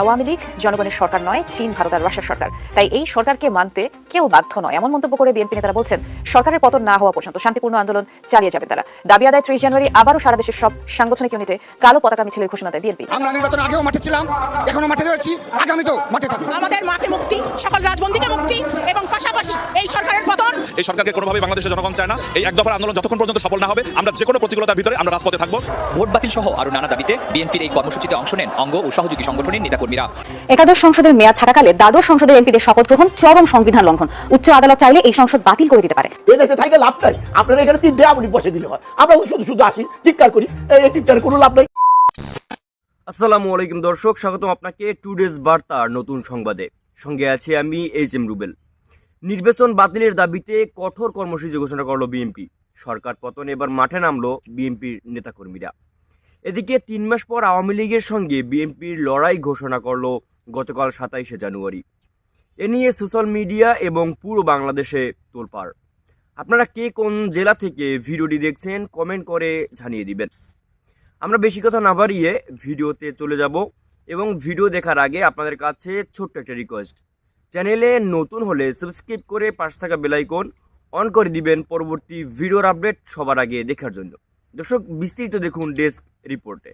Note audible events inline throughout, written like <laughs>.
আওয়ামী লীগ জনগণের সরকার নয় চীন ভারত আর রাশিয়ার সরকার। তাই এই সরকারকে মানতে কেউ বাধ্য নয়। এমন মন্তব্য করে বিএনপি নেতারা বলছেন সরকারের পতন না হওয়া পর্যন্ত শান্তিপূর্ণ আন্দোলন চালিয়ে যাবেন তারা। দাবি আদায় ত্রিশ জানুয়ারি আবারও সারা দেশের সব সাংগঠনিক ইউনিটে কালো পতাকা মিছিলের ঘোষণা দেয় বিএনপি। আমরা নির্বাচন আগেও মাঠে ছিলাম এখনও মাঠে রয়েছি আগামীতেও মাঠে থাকব। আমাদের মাকে মুক্তি সকল রাজবন্দীকে মুক্তি এবং পাশাপাশি এই সরকারের পতন। এই সরকারকে কোনোভাবেই বাংলাদেশের জনগণ চায় না। এই এক দফার আন্দোলন যতক্ষণ পর্যন্ত সফল না হবে আমরা যে কোনো প্রতিকূলতার ভিতরে আমরা রাজপথে থাকব। ভোট বাতিল সহ আরও নানা দাবিতে বিএনপির এই কর্মসূচিতে অংশ নেন অঙ্গ ও সহযোগী সংগঠনের নেতাকর্মীরা একাদশ সংসদের মেয়াদ থাকাকালে দ্বাদশ সংসদের এমপিদের শপথ গ্রহণ চরম সংবিধান লঙ্ঘন। উচ্চ আদালত চাইলে এই সংসদ বাতিল করে দিতে পারে। এদেশে থাকে লাভ নাই। আপনারা এখানে তিনটে আপনি বসে দিলে হয়। আমরা শুধু শুধু আসি চিৎকার করি। এই চিৎকার কোনো লাভ নাই। আসসালামু আলাইকুম দর্শক স্বাগতম আপনাকে টু ডেজ বার্তার নতুন সংবাদে। সঙ্গে আছি আমি এইচ এম রুবেল। নির্বাচন বাতিলের দাবিতে কঠোর কর্মসূচি ঘোষণা করল বিএনপি। সরকার পতন এবার মাঠে নামলো বিএনপির নেতাকর্মীরা। এদিকে তিন মাস পর আওয়ামী লীগের সঙ্গে বিএনপির লড়াই ঘোষণা করল গতকাল সাতাইশে জানুয়ারি। এ নিয়ে সোশ্যাল মিডিয়া এবং পুরো বাংলাদেশে তোলপাড়। আপনারা কে কোন জেলা থেকে ভিডিওটি দেখছেন কমেন্ট করে জানিয়ে দিবেন। আমরা বেশি কথা না বাড়িয়ে ভিডিওতে চলে যাব এবং ভিডিও দেখার আগে আপনাদের কাছে ছোট্ট একটা রিকোয়েস্ট চ্যানেলে নতুন হলে সাবস্ক্রাইব করে পাশে থাকা বেলাইকন অন করে দিবেন পরবর্তী ভিডিওর আপডেট সবার আগে দেখার জন্য। দর্শক বিস্তারিত দেখুন ডেস্ক রিপোর্টে।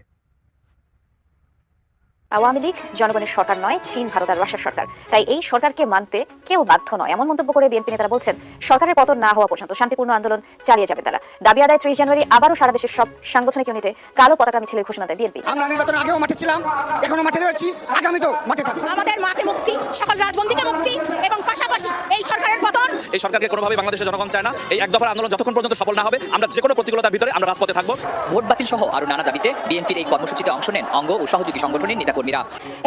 আওয়ামী লীগ জনগণের সরকার নয় চীন ভারত আর রাশিয়ার সরকার। তাই এই সরকারকে মানতে কেউ বাধ্য নয় এমন মন্তব্য করে বিএনপি নেতারা বলছেন সরকারের পতন না হওয়া পর্যন্ত শান্তিপূর্ণ আন্দোলন চালিয়ে যাবেন তারা। দাবি আদায় ত্রিশ জানুয়ারি আবারও সারা দেশের সব সাংগঠনিক ইউনিটে কালো পতাকা মিছিলের ঘোষণা দেয় বিএনপি। আমরা নির্বাচন আগেও মাঠে ছিলাম এখনও মাঠে রয়েছি আগামীতেও মাঠে থাকব। আমাদের মাকে মুক্তি সকল রাজবন্দীকে মুক্তি এবং পাশাপাশি এই সরকারের পতন। এই সরকারকে কোনোভাবেই বাংলাদেশের জনগণ চায় না। এই এক দফার আন্দোলন যতক্ষণ পর্যন্ত সফল না হবে আমরা যে কোনো প্রতিকূলতার ভিতরে আমরা রাজপথে থাকব। ভোট বাতিল সহ আরও নানা দাবিতে বিএনপির এই কর্মসূচিতে অংশ নেন অঙ্গ ও সহযোগী সংগঠনের নেতাকর্মীরা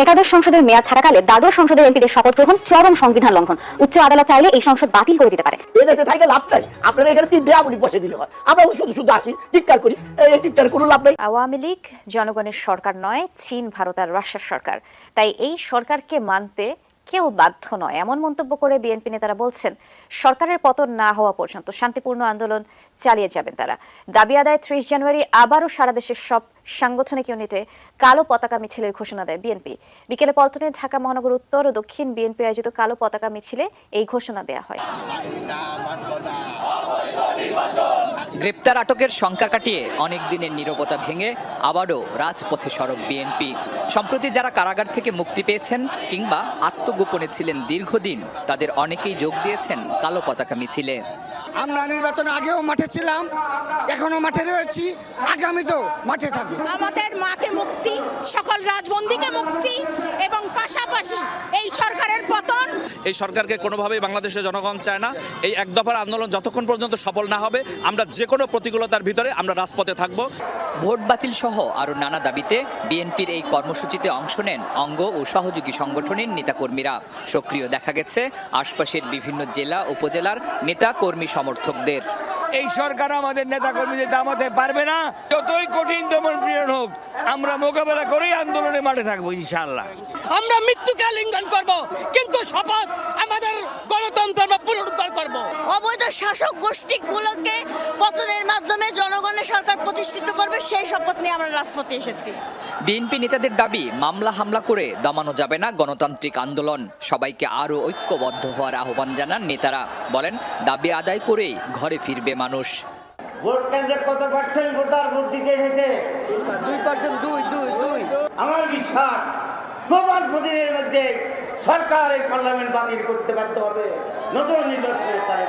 একাদশ সংসদের মেয়াদ থাকাকালে দ্বাদশ সংসদের এমপিদের শপথ গ্রহণ চরম সংবিধান লঙ্ঘন। উচ্চ আদালত চাইলে এই সংসদ বাতিল করে দিতে পারে। এদেশে থাকলে লাভ নাই। আপনারা এখানে তিনটে আপনি বসে দিলে হয়। আমরা শুধু শুধু আসি চিৎকার করি। এই চিৎকার কোনো লাভ নাই। আওয়ামী লীগ জনগণের সরকার নয় চীন ভারত আর রাশিয়ার সরকার। তাই এই সরকারকে মানতে কেউ বাধ্য নয়। এমন মন্তব্য করে বিএনপি নেতারা বলছেন, সরকারের পতন না হওয়া পর্যন্ত শান্তিপূর্ণ আন্দোলন চালিয়ে যাবেন তারা। দাবি আদায় ত্রিশ জানুয়ারি আবারও সারা দেশের সব সাংগঠনিক ইউনিটে কালো পতাকা মিছিলের ঘোষণা দেয় বিএনপি। বিকেলে পল্টনে ঢাকা মহানগর উত্তর ও দক্ষিণ বিএনপি আয়োজিত কালো পতাকা মিছিলে এই ঘোষণা দেয়া হয়। গ্রেপ্তার আটকের সংখ্যা কাটিয়ে অনেক দিনের নিরবতা ভেঙে আবারও রাজপথে সড়ক বিএনপি। সম্প্রতি যারা কারাগার থেকে মুক্তি পেয়েছেন কিংবা আত্মগোপনে ছিলেন দীর্ঘদিন, তাদের অনেকেই যোগ দিয়েছেন কালো পতাকা মিছিলে। আমরা নির্বাচন আগেও মাঠে ছিলাম এখনও মাঠে রয়েছি আগামীতেও মাঠে থাকব। আমাদের মাকে মুক্তি সকল রাজবন্দীকে মুক্তি এবং পাশাপাশি এই সরকারের পতন। এই সরকারকে কোনোভাবেই বাংলাদেশের জনগণ চায় না। এই এক দফার আন্দোলন যতক্ষণ পর্যন্ত সফল না হবে আমরা যে কোনো প্রতিকূলতার ভিতরে আমরা রাজপথে থাকব। ভোট বাতিল সহ আরও নানা দাবিতে বিএনপির এই কর্মসূচিতে অংশ নেন অঙ্গ ও সহযোগী সংগঠনের নেতাকর্মীরা। সক্রিয় দেখা গেছে আশপাশের বিভিন্ন জেলা উপজেলার নেতা কর্মী সমর্থকদের। এই সরকার আমাদের নেতা কর্মীদের দামাতে পারবে না। যতই কঠিন দমন পীড়ন হোক আমরা মোকাবেলা করেই আন্দোলনে মাঠে থাকব ইনশাল্লাহ আমরা মৃত্যুকে আলিঙ্গন করব কিন্তু শপথ আমাদের গণতন্ত্র আমরা পুনরুদ্ধার করব। অবৈধ শাসক গোষ্ঠীগুলোকে পতনের মাধ্যমে জনগণের সরকার প্রতিষ্ঠিত করবে সেই শপথ নিয়ে আমরা রাজপথে এসেছি। বিএনপি নেতাদের দাবি মামলা হামলা করে দমানো যাবে না গণতান্ত্রিক আন্দোলন। সবাইকে আরও ঐক্যবদ্ধ হওয়ার আহ্বান জানান নেতারা। বলেন দাবি আদায় করেই ঘরে ফিরবে মানুষ। ভোট কেন্দ্রে কত পার্সেন্ট ভোটার ভোট দিতে এসেছে? দুই পার্সেন্ট দুই দুই দুই। আমার বিশ্বাস খুব অল্প দিনের মধ্যে সরকার এই পার্লামেন্ট বাতিল করতে বাধ্য হবে। নতুন নির্বাচনের তারা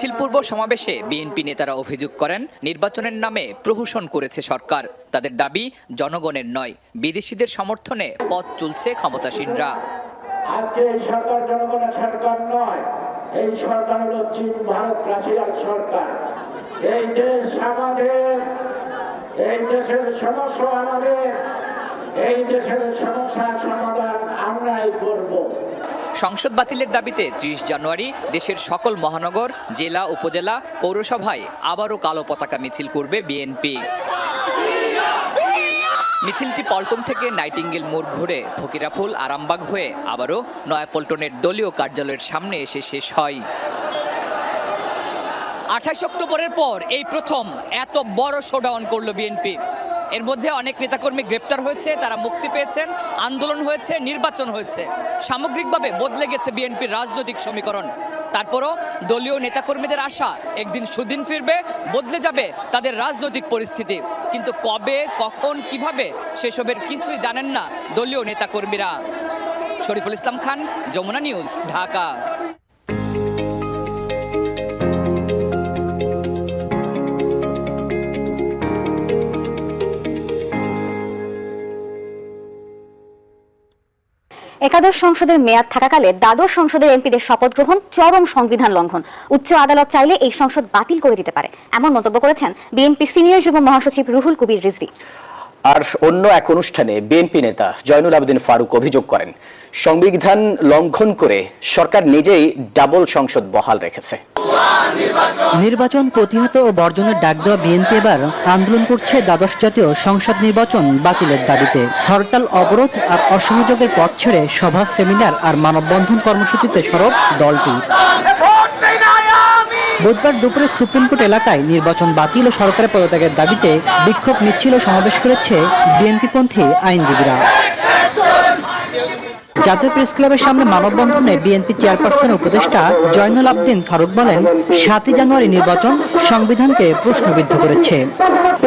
মিছিল পূর্ব সমাবেশে বিএনপি নেতারা অভিযোগ করেন, নির্বাচনের নামে প্রহসন করেছে সরকার। তাদের দাবি, জনগণের নয়, বিদেশিদের সমর্থনে পথ চলছে ক্ষমতাসীনরা। আজকে এই সরকার জনগণের সরকার নয়, এই সরকার হলো চীন, ভারত রাশিয়ার সরকার। এই দেশ আমাদের, এই দেশের সমস্যা আমাদের, এই দেশের সমস্যার সমাধান আমরাই করব। সংসদ বাতিলের দাবিতে ত্রিশ জানুয়ারি দেশের সকল মহানগর, জেলা, উপজেলা, পৌরসভায় আবারও কালো পতাকা মিছিল করবে বিএনপি। মিছিলটি পল্টন থেকে নাইটিঙ্গেল মোড় ঘুরে ফকিরাফুল আরামবাগ হয়ে আবারও নয়াপল্টনের দলীয় কার্যালয়ের সামনে এসে শেষ হয়। আঠাশ অক্টোবরের পর এই প্রথম এত বড় শোডাউন করল বিএনপি। এর মধ্যে অনেক নেতাকর্মী গ্রেপ্তার হয়েছে, তারা মুক্তি পেয়েছেন, আন্দোলন হয়েছে, নির্বাচন হয়েছে। সামগ্রিকভাবে বদলে গেছে বিএনপির রাজনৈতিক সমীকরণ। তারপরও দলীয় নেতাকর্মীদের আশা একদিন সুদিন ফিরবে, বদলে যাবে তাদের রাজনৈতিক পরিস্থিতি। কিন্তু কবে, কখন, কীভাবে, সেসবের কিছুই জানেন না দলীয় নেতাকর্মীরা। শরীফুল ইসলাম খান, যমুনা নিউজ, ঢাকা। একাদশ সংসদের মেয়াদ থাকাকালে দ্বাদশ সংসদের এমপিদের শপথ গ্রহণ চরম সংবিধান লঙ্ঘন। উচ্চ আদালত চাইলে এই সংসদ বাতিল করে দিতে পারে, এমন মন্তব্য করেছেন বিএনপির সিনিয়র যুগ্ম মহাসচিব রুহুল কবির রিজভী। আর অন্য এক অনুষ্ঠানে বিএনপি নেতা জয়নুল আবেদিন ফারুক অভিযোগ করেন, সংবিধান লঙ্ঘন করে সরকার নিজেই ডাবল সংসদ বহাল রেখেছে। নির্বাচন প্রতিহত ও বর্জনের ডাক দেওয়া বিএনপি এবার আন্দোলন করছে দ্বাদশ জাতীয় সংসদ নির্বাচন বাতিলের দাবিতে। হরতাল, অবরোধ আর অসহযোগের পথ ছেড়ে সভা, সেমিনার আর মানববন্ধন কর্মসূচিতে সরব দলটি। বুধবার দুপুরে সুপ্রিম কোর্ট এলাকায় নির্বাচন বাতিল ও সরকারের পদত্যাগের দাবিতে বিক্ষোভ, মিছিল ও সমাবেশ করেছে বিএনপিপন্থী আইনজীবীরা। জাতীয় প্রেস ক্লাবের সামনে মানববন্ধনে বিএনপি চেয়ারপারসন উপদেষ্টা জয়নুল আবদিন ফারুক বলেন, সাতই জানুয়ারি নির্বাচন সংবিধানকে প্রশ্নবিদ্ধ করেছে।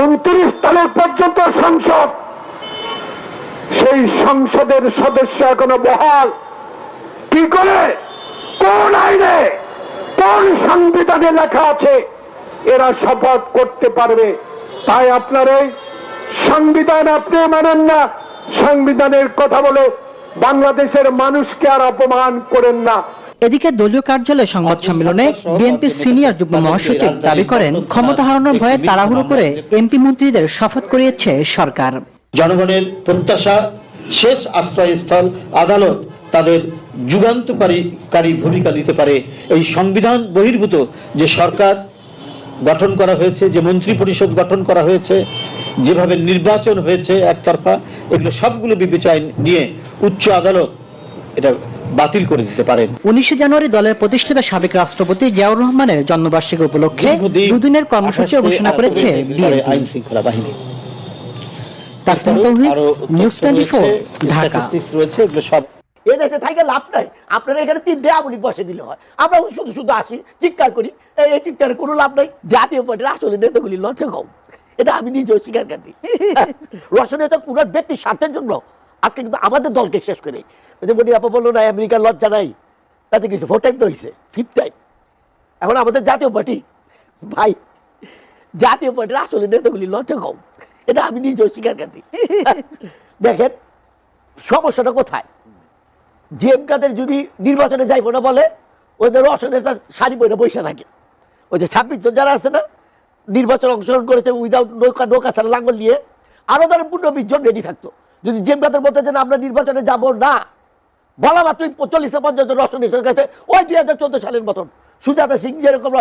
উনত্রিশ তারিখ পর্যন্ত সংসদ। সেই সংসদের সদস্য এখনও বহাল। কি করে? কোন আইনে? কোন সংবিধানে লেখা আছে এরা শপথ করতে পারবে। তাই আপনার এই সংবিধান আপনি মানেন না। সংবিধানের কথা বলে বাংলাদেশের মানুষকে আর অপমান করেন না। এদিকে দলীয় কার্যালয়ে সংবাদ সম্মেলনে বিএনপির সিনিয়র যুগ্ম মহাসচিব দাবি করেন ক্ষমতা হারানোর ভয়ে তাড়াহুড়ো করে এমপি মন্ত্রীদের শপথ করিয়েছে সরকার। জনগণের প্রত্যাশা শেষ আশ্রয়স্থল আদালত তাদের যুগান্তকারী ভূমিকা নিতে পারে। এই সংবিধান বহির্ভূত যে সরকার গঠন করা হয়েছে যে মন্ত্রী পরিষদ গঠন করা হয়েছে যেভাবে নির্বাচন হয়েছে একতরফা এগুলো সবগুলো বিবেচনায় নিয়ে উচ্চ আদালত এটা বাতিল করে দিতে পারেন। উনিশে জানুয়ারি দলের প্রতিষ্ঠাতা সাবেক রাষ্ট্রপতি জিয়াউর রহমানের জন্মবার্ষিকী উপলক্ষে দুদিনের কর্মসূচি ঘোষণা করেছে আইন শৃঙ্খলা বাহিনী। Taslim Tauhid News twenty four Dhaka. রয়েছে এগুলো সব এ দেশে থাকে লাভ নাই। আপনারা এখানে তিনটে আমলি বসে দিলে হয়। আমরা শুধু শুধু আসি চিৎকার করি। এই চিৎকারের কোনো লাভ নাই। জাতীয় পার্টির আসলে নেতাগুলি লজ্জা কম। এটা আমি নিজেও স্বীকার কাটি <laughs> রসনে তো পুরো ব্যক্তি স্বার্থের জন্য। আজকে কিন্তু আমাদের দলকে শেষ করে যে মনি আপা বলল না আমেরিকার লজ্জা নাই। তাতে কিছু ফোর টাইম তো হয়েছে ফিফথ টাইম এখন আমাদের জাতীয় পার্টি ভাই জাতীয় পার্টির আসলে নেতাগুলি লজ্জা কম। এটা আমি নিজেও স্বীকার কাটি <laughs> দেখেন সমস্যাটা কোথায়? জিএম কাদের যদি নির্বাচনে যাইবো না বলে ওদের রসনের শাড়ি পরে বসে থাকে। ওই যে ছাব্বিশ জন যারা আছে না, নির্বাচন অংশগ্রহণ করেছে উইদাউট নৌকা নৌকা ছাড়া লাঙ্গল নিয়ে, আরও ধরেন পনেরো বিশ জন রেডি থাকতো। যদি জিএম কাদের বলতে যে আমরা নির্বাচনে যাব না। বলা মাত্রই চল্লিশ পঞ্চাশ জন রসনের কাছে, ওই দুই হাজার চোদ্দ সালের মতন। সুজাতা সিং যেরকম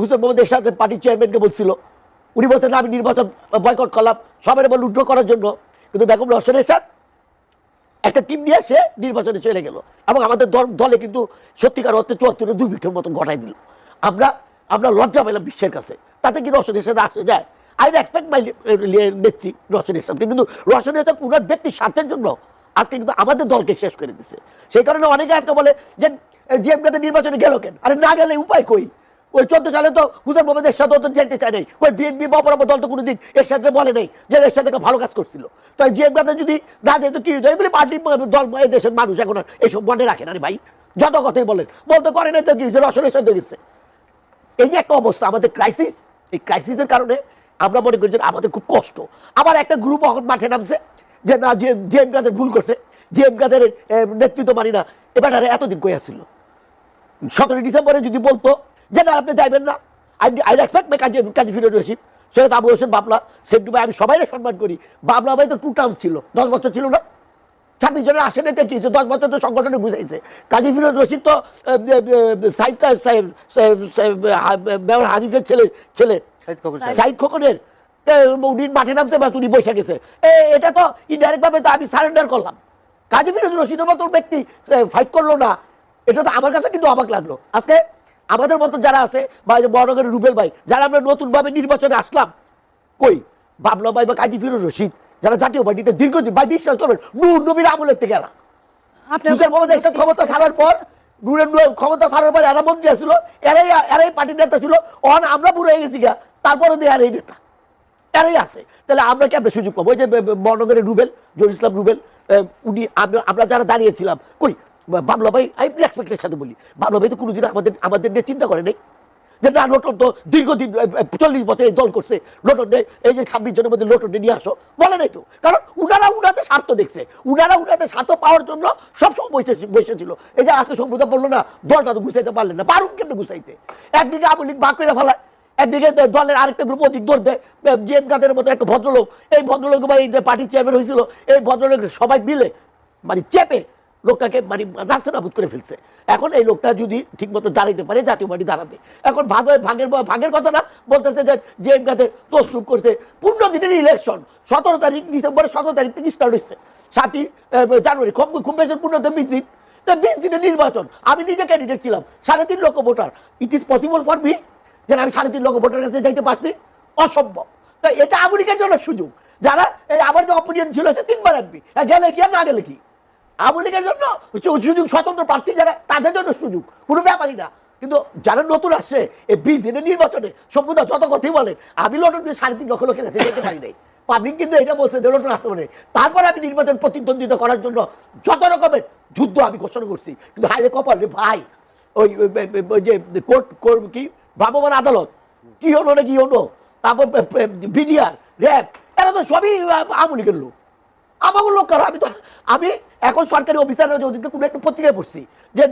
হুসেন মোহাম্মদের সাথে পার্টির চেয়ারম্যানকে বলছিল, উনি বলছেন আমি নির্বাচন বয়কট করলাম। সবাই বল উড্র করার জন্য। কিন্তু বেগম রসনের সাথে একটা টিম নিয়ে সে নির্বাচনে চলে গেল। এবং আমাদের দলে কিন্তু সত্যিকার অর্থে চুয়াত্তরের দুর্ভিক্ষের মতন ঘটাই দিল। আমরা আমরা লজ্জা পেলাম বিশ্বের কাছে। তাতে কি রসনের সাথে আসে যায়? আই রেসপেক্ট মাই নেত্রী রসনের সাথে কিন্তু রসনের সাথে পুরো ব্যক্তির স্বার্থের জন্য আজকে কিন্তু আমাদের দলকে শেষ করে দিছে। সেই কারণে অনেকে আজকে বলে যে জিএম নির্বাচনে গেল কেন? আরে না গেলে উপায় কই? ওই চোদ্দ সালে তো হুসেন মোহাম্মদের সাথে তো যেতে চায় নাই। ওই বিএনপি বা দল তো কোনোদিন এর সাথে বলে নাই যে এর সাথে ভালো কাজ করছিল। তো জিএম কাদের যদি না যেত কি এগুলি পার্টি দল দেশের মানুষ এখন এইসব মনে রাখে না রে ভাই। যত কথাই বলেন। বলতে করে নাই তো কি হয়েছে সাথে এই যে একটা অবস্থা, আমাদের ক্রাইসিস এই ক্রাইসিসের কারণে আমরা মনে করি যে আমাদের খুব কষ্ট। আবার একটা গ্রুপ এখন মাঠে নামছে যে না যে জেএম কাদের ভুল করছে। জেএম কাদের নেতৃত্ব মানি না। এবার এতদিন কই আসছিল সতেরোই ডিসেম্বরে যদি বলতো যে না আপনি যাইবেন না। I I respect my Kazi Kazi Firoz Rashid Syed Abu Hossain Babla Sentu ভাই আমি সবাই সম্মান করি। বাবলা ভাই তো টু টার্মস ছিল দশ বছর ছিল না। ছাব্বিশ জনের আসে নেতে কি দশ বছর তো সংগঠনে বুঝাইছে কাজী ফিরোজ রশিদ তো সাইদ মেয়র হানিফের ছেলে ছেলে। সাইদ খোকনের উনি মাঠে নামছে বা উনি বসে গেছে। এটা তো ইনডাইরেক্ট ভাবে তো আমি সারেন্ডার করলাম। কাজী ফিরোজ রশিদের মতো ব্যক্তি ফাইট করল না। এটা তো আমার কাছে কিন্তু অবাক লাগল। আজকে আমাদের মতো যারা আছে বা বড়নগরের রুবেল ভাই যারা আমরা নতুন ভাবে নির্বাচনে আসলাম কই? বাবলা ভাই বা কাজী ফিরোজ রশিদ যারা জাতীয় পার্টিতে দীর্ঘদিন ভাই বিশ্বাস করবেন নূর নবীর আমলের থেকে এরা। ক্ষমতা ছাড়ার পর নূরের ক্ষমতা ছাড়ার পর এরা মন্ত্রী আসছিল এরাই এরাই পার্টির নেতা ছিল অন আমরা পুরো হয়ে গেছি গা তারপরে দিয়ে এরাই নেতা। এরাই আছে। তাহলে আমরা কি আমরা সুযোগ পাবো? ওই যে বর্ণগরের রুবেল জহুর ইসলাম রুবেল উনি আমরা যারা দাঁড়িয়েছিলাম কই? বাবলা ভাই, আমি রেসপেক্টের সাথে বলি। বাবলা ভাই তো কোনোদিন আমাদের আমাদের নিয়ে চিন্তা করে নাই। যে না লোটন তো দীর্ঘদিন চল্লিশ বছর এই দল করছে। লোটন এই যে ছাব্বিশ জনের মধ্যে লোটন নিয়ে আসো। বলে নাই তো। কারণ উনারা উনাদের স্বার্থ দেখছে। উনারা উনাদের স্বার্থ পাওয়ার জন্য সবসময় বসে বসেছিল এই যে আজকে সম্প্রদায় বলল না, দলটা তো গুছাইতে পারলেন না। পারুন কেমনি গুছাইতে? একদিকে আওয়ামী লীগ ভাগ করে ফেলায়। একদিকে দলের আরেকটা গ্রুপ অধিক দৌড় দেয়। জেম কাদের মতো একটা ভদ্রলোক। এই ভদ্রলোক বা এই যে পার্টির চেয়ারম্যান হয়েছিল, এই ভদ্রলোক সবাই মিলে মানে চেপে লোকটাকে মানে রাস্তা নাবুদ করে ফেলছে। এখন এই লোকটা যদি ঠিকমতো দাঁড়াইতে পারে, জাতীয় পার্টি দাঁড়াবে। এখন ভাগ হয়ে ভাগের ভাগের কথা না, বলতেছে যে জেম কাদের তসরুপ করছে। পূর্ণ দিনের ইলেকশন সতেরো তারিখ, ডিসেম্বরের সতেরো তারিখ থেকে স্টার্ট হচ্ছে সাতই জানুয়ারি, খুব খুব বেশি পূর্ণতে বিশ দিন। তো বিশ দিনের নির্বাচন, আমি নিজে ক্যান্ডিডেট ছিলাম, সাড়ে তিন লক্ষ voter it is possible for me যে আমি সাড়ে তিন লক্ষ ভোটার কাছে যাইতে পারছি? অসম্ভব। তো এটা আমেরিকার জন্য সুযোগ। যারা, এই আমার যে অপিনিয়ন ছিল, সে তিনবার এমপি গেলে কি আর না গেলে কি? আওয়ামী লীগের জন্য সুযোগ, স্বতন্ত্র প্রার্থী যারা, তাদের জন্য সুযোগ। কোনো ব্যাপারই না। কিন্তু যারা নতুন আসছে, এই বিশ দিনের নির্বাচনে, সম্পূর্ণ যত কথাই বলেন, আমি লন্ডন দিয়ে সাড়ে তিন লক্ষ লোকের কাছে যেতে পারি নাই। পাবলিক কিন্তু এটা বলছে লন্ডন আসতে পারে তারপরে আমি নির্বাচন প্রতিদ্বন্দ্বিতা করার জন্য যত রকমের যুদ্ধ আমি ঘোষণা করছি। কিন্তু হাইরে কপাল রে ভাই, ওই যে কোর্ট কোর্ট কি? ভ্রাম্যমান আদালত। কি হলো না কি হলো? তারপর বিডিআর, র্যাব, এরা তো সবই আওয়ামী লীগের লোক। আমার লোক কারও? আমি তো, আমি এখন সরকারি অফিসার ওদিকে কোনো একটা পত্রিকায় পড়ছি, যে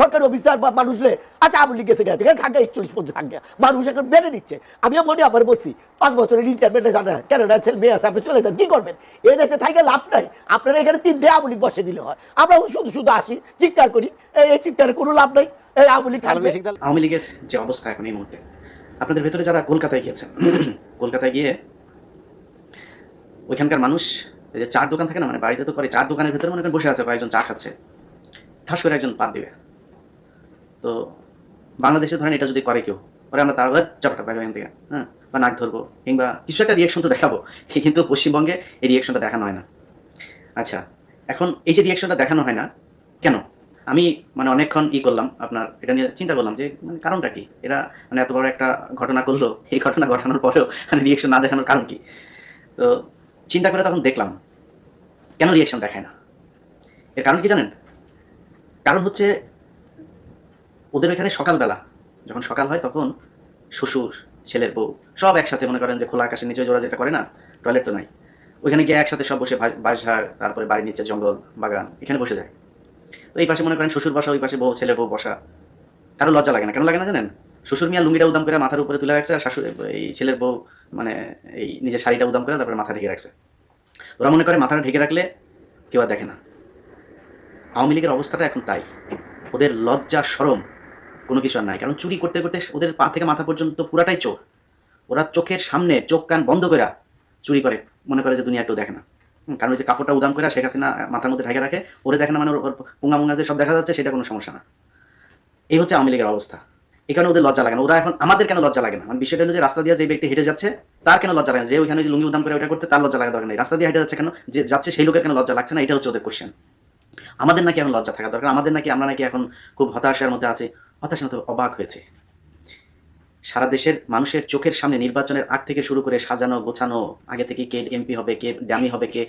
সরকারি অফিসার বা মানুষরে আচ্ছা আওয়ামী লীগ গেছে গেছে, থাকে, একচল্লিশ পর্যন্ত থাকে। মানুষ এখন মেনে নিচ্ছে। আমিও মনে আবার বলছি, পাঁচ বছরের রিটায়ারমেন্টে জানা কেনাডা ছেলে মেয়ে আছে, আপনি চলে যান, কী করবেন? এই দেশে থাকে লাভ নাই। আপনারা এখানে তিনটে আওয়ামী লীগ বসে দিলে হয়। আমরা শুধু শুধু আসি, চিৎকার করি, এই এই চিৎকারের কোনো লাভ নাই, এই আওয়ামী লীগ থাকবে। আওয়ামী লীগের যে অবস্থা এখন এই মুহূর্তে, আপনাদের ভেতরে যারা কলকাতায় গিয়েছেন, কলকাতায় গিয়ে ওইখানকার মানুষ এই যে চার দোকান থাকে না মানে বাড়িতে তো করে চার দোকানের ভেতরে মনে করেন বসে আছে, কয়েকজন চা খাচ্ছে। ঠাস করে একজন পাত দিবে। তো বাংলাদেশে ধরেন এটা যদি করে কেউ, পরে আমরা তার চাপটা পাইবো এখান থেকে হ্যাঁ বা নাক ধরবো, কিংবা কিছু একটা রিয়েকশন তো দেখাবো, <laughs> কিন্তু পশ্চিমবঙ্গে এই রিয়েকশনটা দেখানো হয় না। আচ্ছা এখন এই যে রিয়েকশনটা দেখানো হয় না, কেন? আমি মানে অনেকক্ষণ ই করলাম আপনার, এটা নিয়ে চিন্তা করলাম যে মানে কারণটা কি? এরা মানে এত বড় একটা ঘটনা করল, এই ঘটনা ঘটানোর পরেও মানে রিয়েকশন না দেখানোর কারণ কি? তো চিন্তা করে তখন দেখলাম, কেন রিয়েকশন দেখায় না? এর কারণ কি জানেন? কারণ হচ্ছে ওদের এখানে সকালবেলা, যখন সকাল হয় তখন শ্বশুর, ছেলের বউ সব একসাথে মনে করেন যে খোলা আকাশের নিচে জোড়া যেটা করে না টয়লেট তো নাই। ওইখানে গিয়ে একসাথে সব বসে বাঁশঝাড়, তারপরে বাড়ির নিচে জঙ্গল, বাগান, এখানে বসে যায়। তো এই পাশে মনে করেন শ্বশুর বসা, ওই পাশে বউ ছেলের বউ বসা। কারও লজ্জা লাগে না। কেন লাগে না জানেন? শ্বশুর মিয়া লুঙ্গিটা উদাম করে মাথার উপরে তুলে রাখছে আর শাশুড়ি, এই ছেলের বউ মানে এই নিজের শাড়িটা উদাম করে তারপরে মাথা ঢেকে রাখছে। ওরা মনে করে মাথাটা ঢেকে রাখলে কেউ আর দেখে না। আওয়ামী লীগের অবস্থাটা এখন তাই। ওদের লজ্জা সরম কোনো কিছু আর নাই। কারণ চুরি করতে করতে ওদের পা থেকে মাথা পর্যন্ত পুরাটাই চোর। ওরা চোখের সামনে চোখ কান বন্ধ করে চুরি করে। মনে করে যে দুনিয়া কেউ দেখে না। কারণ ওই যে কাপড়টা উদাম করে শেখ হাসিনা মাথার মধ্যে ঢেকে রাখে, ওরে দেখে না মানে ওর পুঙ্গা মুঙ্গা যে সব দেখা যাচ্ছে, সেটা কোনো সমস্যা না। এই হচ্ছে আওয়ামী লীগের অবস্থা। এখানে ওদের লজ্জা লাগে না। ওরা এখন আমাদের কেন লজ্জা লাগে না? মানে বিষয়টা হলো যে রাস্তা দিয়ে যে ব্যক্তি হেঁটে যাচ্ছে, তার কেন লজ্জা লাগে যে ওইখানে যে লুঙ্গি উদাম করে ওটা করতে তার লজ্জা লাগা দরকার নেই। রাস্তা দিয়ে হেঁটে যাচ্ছে কেন? যে যাচ্ছে সেই লোকের কেন লজ্জা লাগছে না? এটা হচ্ছে ওদের কোশ্চেন আমাদের নাকি এখন লজ্জা থাকা দরকার। আমাদের নাকি, আমরা নাকি এখন খুব হতাশার মধ্যে আছি। হতাশার মধ্যে অবাক হয়েছে। সারা দেশের মানুষের চোখের সামনে নির্বাচনের আগ থেকে শুরু করে সাজানো, গোছানো, আগে থেকে কে এমপি হবে, কে ডামি হবে, কে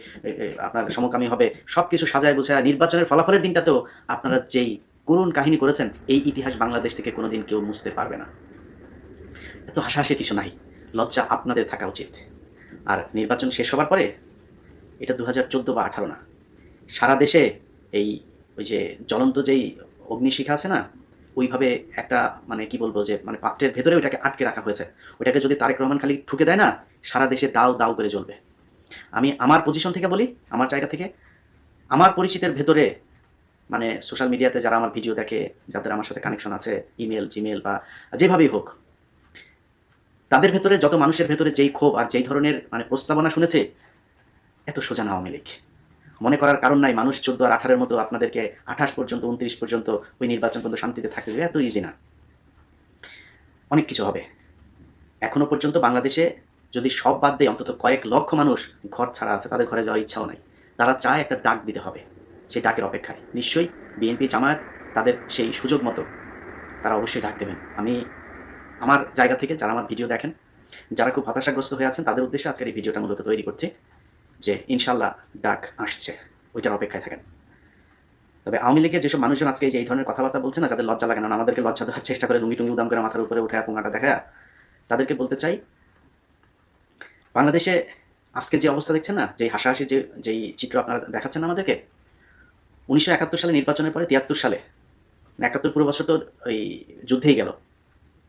আপনার সমকামী হবে সব কিছু সাজায় গোছায়, নির্বাচনের ফলাফলের দিনটাতেও আপনারা যেই করুণ কাহিনী করেছেন, এই ইতিহাস বাংলাদেশ থেকে কোনোদিন কেউ মুছতে পারবে না। এত হাসাহাসি কিছু নাই, লজ্জা আপনাদের থাকা উচিত। আর নির্বাচন শেষ হবার পরে, এটা দু হাজার চোদ্দ বা আঠারো না, সারা দেশে এই ওই যে জ্বলন্ত যেই অগ্নিশিখা আছে না, ওইভাবে একটা মানে কি বলব যে মানে পাত্রের ভেতরে ওইটাকে আটকে রাখা হয়েছে। ওইটাকে যদি তারেক রহমান খালি ঠুকে দেয় না, সারা দেশে দাও দাও করে জ্বলবে। আমি আমার পজিশন থেকে বলি, আমার জায়গা থেকে, আমার পরিচিতের ভেতরে মানে সোশ্যাল মিডিয়াতে যারা আমার ভিডিও দেখে, যাদের আমার সাথে কানেকশন আছে ইমেল জিমেল বা যেভাবেই হোক, তাদের ভেতরে, যত মানুষের ভেতরে যেই ক্ষোভ আর যেই ধরনের মানে প্রস্তাবনা শুনেছে, এত সোজা না আওয়ামী লীগ। মনে করার কারণ নাই, মানুষ চোদ্দ আর আঠারোর মতো আপনাদেরকে আঠাশ পর্যন্ত, উনত্রিশ পর্যন্ত ওই নির্বাচন পর্যন্ত শান্তিতে থাকতে দেবে এত ইজি না। অনেক কিছু হবে। এখনও পর্যন্ত বাংলাদেশে যদি সব বাদ দেয় অন্তত কয়েক লক্ষ মানুষ ঘর ছাড়া আছে, তাদের ঘরে যাওয়ার ইচ্ছাও নাই। তারা চায় একটা ডাক দিতে হবে। সেই ডাকের অপেক্ষায়। নিশ্চয়ই বিএনপি জামায়াত তাদের সেই সুযোগ মতো তারা অবশ্যই ডাক দেবেন। আমি আমার জায়গা থেকে যারা আমার ভিডিও দেখেন, যারা খুব হতাশাগ্রস্ত হয়ে আছেন, তাদের উদ্দেশ্যে আজকের এই ভিডিওটা মূলত তৈরি করছি যে ইনশাল্লাহ ডাক আসছে, ওইটার অপেক্ষায় থাকেন। তবে আওয়ামী লীগের যেসব মানুষজন আজকে এই ধরনের কথাবার্তা বলছে না, যাদের লজ্জা লাগে না আমাদেরকে লজ্জা দেওয়ার চেষ্টা করে লুঙ্গি টুঙ্গি উদাম করে মাথার উপরে উঠে পুঙাটা দেখা, তাদেরকে বলতে চাই, বাংলাদেশে আজকে যে অবস্থা দেখছেন না যে হাসাহাসি, যে, যেই চিত্র আপনারা দেখাচ্ছেন আমাদেরকে উনিশশো একাত্তর সালে নির্বাচনের পরে তিয়াত্তর সালে মানে একাত্তর পুরো বছর তো ওই যুদ্ধেই গেল।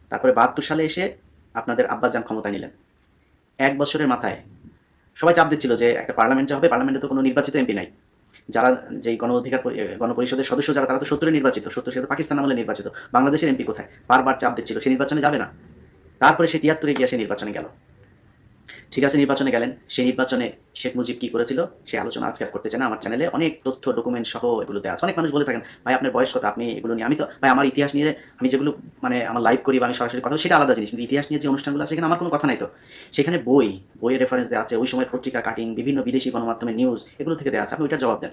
তারপরে বাহাত্তর সালে এসে আপনাদের আব্বাজান ক্ষমতা নিলেন। এক বছরের মাথায়। সবাই চাপ দিচ্ছিল যে একটা পার্লামেন্ট যা হবে, পার্লামেন্টে তো কোনো নির্বাচিত এমপি নাই। যারা যেই গণ অধিকার পরি- গণপরিষদের সদস্য যারা, তারা তো সত্তরে নির্বাচিত। সত্তর সে তো পাকিস্তান আমলে নির্বাচিত। বাংলাদেশের এমপি কোথায়? বারবার চাপ দিচ্ছিল, সে নির্বাচনে যাবে না। তারপরে সে তিয়াত্তরে গিয়ে সে নির্বাচনে গেল। ঠিক আছে নির্বাচনে গেলেন। সেই নির্বাচনে শেখ মুজিব কি করেছিল, সে আলোচনা আজকে করতে চাই না। আমার চ্যানেলে অনেক তথ্য ডকুমেন্ট সহ এগুলো দেওয়া আছে। অনেক মানুষ বলে থাকেন, ভাই, আপনার বয়স কত? আপনি এগুলো নিয়ে, আমি তো, ভাই, আমার ইতিহাস নিয়ে আমি যেগুলো মানে আমার লাইভ করি বা আমি সরাসরি কথা সেটা আলাদা জিনিস। কিন্তু ইতিহাস নিয়ে যে অনুষ্ঠানগুলো আছে সেখানে আমার কোনো কথা নাই তো। সেখানে বই, বইয়ের রেফারেন্স দেওয়া আছে, ওই সময় পত্রিকা কাটিং বিভিন্ন বিদেশি গণমাধ্যমে নিউজ এগুলো থেকে দেওয়া আছে। আপনি ওইটার জবাব দেন।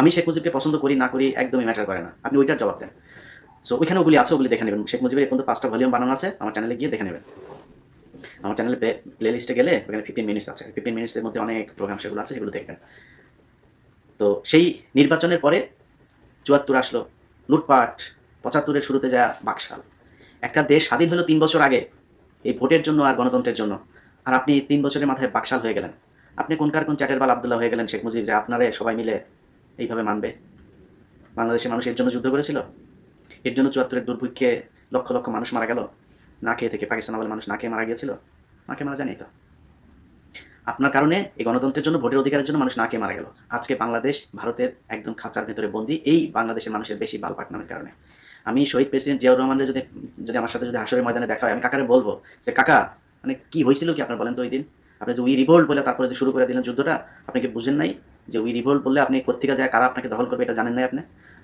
আমি শেখ মুজিবকে পছন্দ করি, না করি, একদমই ম্যাটার করে না। আপনি ওইটার জবাব দেন। সো ওইখানে ওগুলি আছে, ওগুলি দেখে নেবেন। শেখ মুজিবের এখন তো পাঁচটা ভলিউম বানানো আছে, আমার চ্যানেলে গিয়ে দেখে নেবেন। আমার চ্যানেলে প্লে লিস্টে গেলে ওখানে ফিফটিন মিনিটস আছে। ফিফটিন মিনিটসের মধ্যে অনেক প্রোগ্রাম সেগুলো আছে, সেগুলো দেখবেন। তো সেই নির্বাচনের পরে চুয়াত্তর আসলো, লুটপাট, পঁচাত্তরের শুরুতে যা বাকশাল। একটা দেশ স্বাধীন হলো তিন বছর আগে, এই ভোটের জন্য আর গণতন্ত্রের জন্য। আর আপনি তিন বছরের মাথায় বাকশাল হয়ে গেলেন। আপনি কোনকার কোন চ্যাটের বাল আবদুল্লাহ হয়ে গেলেন, শেখ মুজিব, যে আপনারে সবাই মিলে এইভাবে মানবে? বাংলাদেশের মানুষ এর জন্য যুদ্ধ করেছিল? এর জন্য চুয়াত্তরের দুর্ভিক্ষে লক্ষ লক্ষ মানুষ মারা গেল? না খেয়ে থেকে পাকিস্তান আমলের মানুষ না খেয়ে মারা গিয়েছিল? না খেয়ে মারা জানি তো? আপনার কারণে এই গণতন্ত্রের জন্য ভোটের অধিকারের জন্য মানুষ না খেয়ে মারা গেল। আজকে বাংলাদেশ ভারতের একদম খাঁচার ভেতরে বন্দি, এই বাংলাদেশের মানুষের বেশি বাল পাকনামের কারণে। আমি শহীদ প্রেসিডেন্ট জিয়াউর রহমানের যদি যদি আমার সাথে যদি হাসরের ময়দানে দেখা হয়, আমি কাকারে বলব যে, কাকা মানে কি হয়েছিল কি আপনার বলেন তো ওই দিন? আপনি যে উই রিভোল্ট বলে তারপরে যে শুরু করে দিলেন যুদ্ধটা আপনি কি বুঝেন নাই যে উই রিভোল্ট বললে আপনি কোথেকে যায়, কারা আপনাকে দখল করবে এটা জানেন নাই আপনি?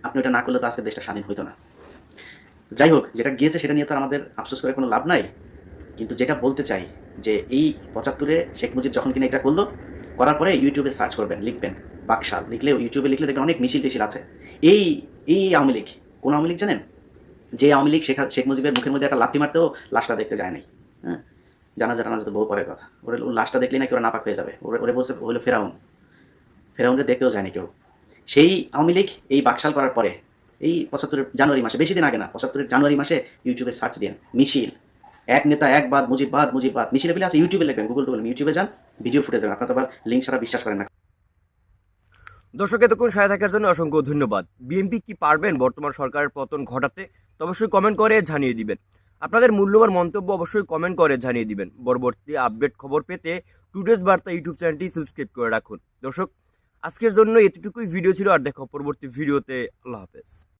আপনি ওটা না করলে তো আজকে দেশটা স্বাধীন হইতো না। যাই হোক, যেটা গিয়েছে সেটা নিয়ে তো আমাদের আফসোস করে কোনো লাভ নাই। কিন্তু যেটা বলতে চাই, যে এই পঁচাত্তরে শেখ মুজিব যখন কিনা এটা করল, করার পরে ইউটিউবে সার্চ করবেন, লিখবেন, বাকশাল। লিখলে ইউটিউবে লিখলে দেখবেন অনেক মিছিল টিছিল আছে। এই এই আওয়ামী লীগ, কোন আওয়ামী লীগ জানেন? যে আওয়ামী লীগ শেখ শেখ মুজিবের মুখের মধ্যে একটা লাথি মারতেও লাশটা দেখতে যায় নাই। হ্যাঁ? জানা জানা যেত বহু পরের কথা। ওরে ওর লাশটা দেখলে নাকি ওরা নাপাক হয়ে যাবে। ওরে ওরে বলছে হলো ফেরাউন। ফেরাউনকে দেখতেও যায়নি কেউ। সেই আওয়ামী লীগ এই বাকশাল করার পরে এই পঁচাত্তরের জানুয়ারি মাসে, বেশি দিন আগে না, পঁচাত্তরের জানুয়ারি মাসে ইউটিউবে সার্চ দিন মিছিল। এক নেতা, এক বাদ মুজিব বাদ মুজিব বাদ মিছিলে ফেলে আছে ইউটিউবে লিখবেন গুগল টুগল ইউটিউবে যান ভিডিও ফুটে যাবেন আপনার আবার লিঙ্ক ছাড়া বিশ্বাস করেন না। দর্শক, এতক্ষণ সাথে থাকার জন্য অসংখ্য ধন্যবাদ। বিএনপি কি পারবেন বর্তমান সরকারের পতন ঘটাতে, তো অবশ্যই কমেন্ট করে জানিয়ে দিবেন। আপনাদের মূল্যবান মন্তব্য অবশ্যই কমেন্ট করে জানিয়ে দিবেন। পরবর্তী আপডেট খবর পেতে টুডেস বার্তা ইউটিউব চ্যানেলটি সাবস্ক্রাইব করে রাখুন। দর্শক আজকের জন্য এতটুকুই। ভিডিও ছিল আর দেখো পরবর্তী ভিডিওতে। আল্লাহ হাফেজ।